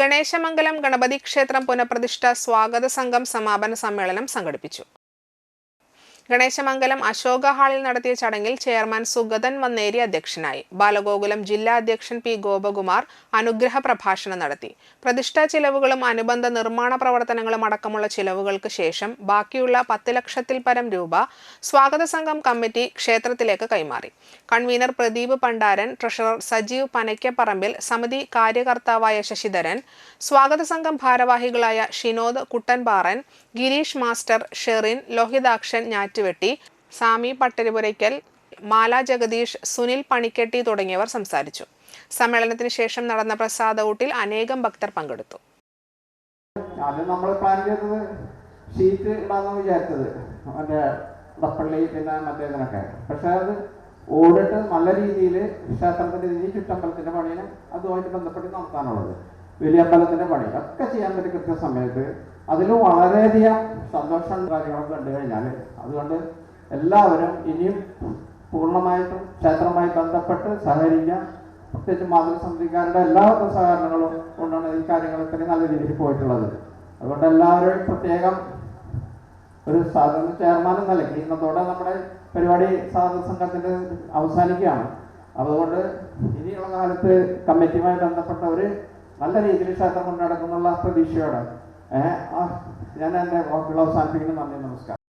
ഗണേശമംഗലം ഗണപതി ക്ഷേത്രം പുനഃപ്രതിഷ്ഠ സ്വാഗത സംഘം സമാപന സമ്മേളനം സംഘടിപ്പിച്ചു. ഗണേശമംഗലം അശോക ഹാളിൽ നടത്തിയ ചടങ്ങിൽ ചെയർമാൻ സുഗതൻ വന്നേരി അധ്യക്ഷനായി. ബാലഗോകുലം ജില്ലാ അധ്യക്ഷൻ പി ഗോപകുമാർ അനുഗ്രഹ പ്രഭാഷണം നടത്തി. പ്രതിഷ്ഠാ ചിലവുകളും അനുബന്ധ നിർമ്മാണ പ്രവർത്തനങ്ങളും അടക്കമുള്ള ചിലവുകൾക്ക് ശേഷം ബാക്കിയുള്ള പത്ത് ലക്ഷത്തിൽ പരം രൂപ സ്വാഗത സംഘം കമ്മിറ്റി ക്ഷേത്രത്തിലേക്ക് കൈമാറി. കൺവീനർ പ്രദീപ് പണ്ടാരൻ ട്രഷറർ സജീവ് പനയ്ക്കപ്പറമ്പിൽ സമിതി കാര്യകർത്താവായ ശശിധരൻ സ്വാഗത സംഘം ഭാരവാഹികളായ ഷിനോദ് കുട്ടൻപാറൻ ഗിരീഷ് മാസ്റ്റർ ഷെറിൻ ലോഹിതാക്ഷൻ ഞാറ്റുവെട്ടി സാമി പട്ടരിപുരയ്ക്കൽ മാല ജഗദീഷ് സുനിൽ പണിക്കെട്ടി തുടങ്ങിയവർ സംസാരിച്ചു. സമ്മേളനത്തിന് ശേഷം നടന്ന പ്രസാദ ഊട്ടിൽ അനേകം ഭക്തർ പങ്കെടുത്തു. ആദ്യം നമ്മൾ പ്ലാൻ ഷീറ്റ് ഇടാന്ന് വിചാരിച്ചത്. മറ്റേ ഇടപ്പള്ളി പിന്നെ മറ്റേതിനൊക്കെ പക്ഷെ ഓടിട്ട് നല്ല രീതിയിൽ ക്ഷേത്രത്തിന്റെ ഈ ചുറ്റമ്പലത്തിന്റെ പണിയും അതുമായിട്ട് ബന്ധപ്പെട്ട് നടത്താനുള്ളത്. വലിയ അമ്പലത്തിന്റെ പണി. ഒക്കെ ചെയ്യാൻ പറ്റിയ കൃത്യസമയത്ത് അതിലും വളരെയധികം സന്തോഷം കാര്യങ്ങളൊക്കെ കണ്ടു കഴിഞ്ഞാൽ അതുകൊണ്ട് എല്ലാവരും ഇനിയും പൂർണമായിട്ടും ക്ഷേത്രവുമായി ബന്ധപ്പെട്ട് സഹകരിക്കാൻ പ്രത്യേകിച്ച് മാതൃസമിതിക്കാരുടെ എല്ലാ സഹകരണങ്ങളും കൊണ്ടാണ് ഈ കാര്യങ്ങൾ ഇത്രയും നല്ല രീതിയിൽ പോയിട്ടുള്ളത്. അതുകൊണ്ട് എല്ലാവരും പ്രത്യേകം ഒരു സാധാരണ ചെയർമാൻ നൽകി ഇന്നത്തോടെ നമ്മുടെ പരിപാടി സാധാരണ സംഘത്തിന്റെ അവസാനിക്കുകയാണ്. അതുകൊണ്ട് ഇനിയുള്ള കാലത്ത് കമ്മിറ്റിയുമായി ഒരു നല്ല രീതിയിൽ ക്ഷേത്രം കൊണ്ടു നടക്കുന്നുള്ള പ്രതീക്ഷയോടെ ഞാൻ എന്റെ വാക്കുകൾ അവസാനിപ്പിക്കുന്നു നന്ദി നമസ്കാരം.